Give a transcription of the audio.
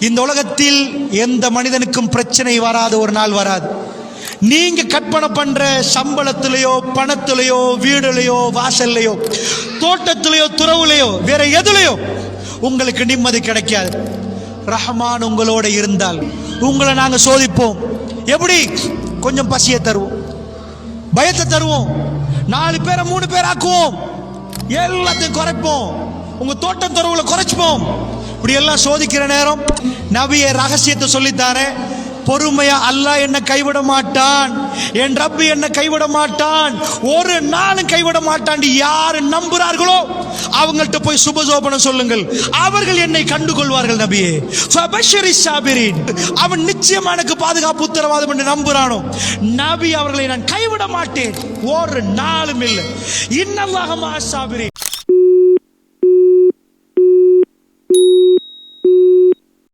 இந்த உலகத்தில் எந்த மனிதனுக்கும் பிரச்சனை வராது ஒரு நாள் வராது. நீங்க கற்பனை பண்ற சம்பளத்திலேயோ பணத்திலேயோ வீடுலையோ வாசல்லையோ தோட்டத்திலேயோ துறவுலையோ வேற எதுலையோ உங்களுக்கு நிம்மதி கிடைக்காது. ரஹமான் உங்களோட இருந்தால் உங்களை நாங்கள் சோதிப்போம். எப்படி? கொஞ்சம் பசியை தருவோம். பயத்தை தருவோம். நாலு பேரை மூணு பேர் ஆக்குவோம். எல்லாத்தையும் குறைப்போம். உங்க தோட்டம் துறவுல குறைச்சிப்போம். இப்படியெல்லாம் சோதிக்கிற நேரம் நபிய ரகசியத்தை சொல்லித்தாரே பொறுமையா அல்லாஹ் என்ன கைவிட மாட்டான். என் ரப்பு என்ன கைவிட மாட்டான். ஒரு நாளும் கைவிட மாட்டான். யாரு நம்புறார்களோ அவங்கள்ட்ட போய் சுபசோபனம் சொல்லுங்கள். அவர்கள் என்னை கண்டுகொள்வார்கள் நபியே. சாபிரின் அவன் நிச்சயமா எனக்கு பாதுகாப்பு உத்தரவாதம் என்று நம்புறானோ. நபி அவர்களை நான் கைவிட மாட்டேன். ஒரு நாளும் இல்லை. இன்னல்லாக மா சாபிரின்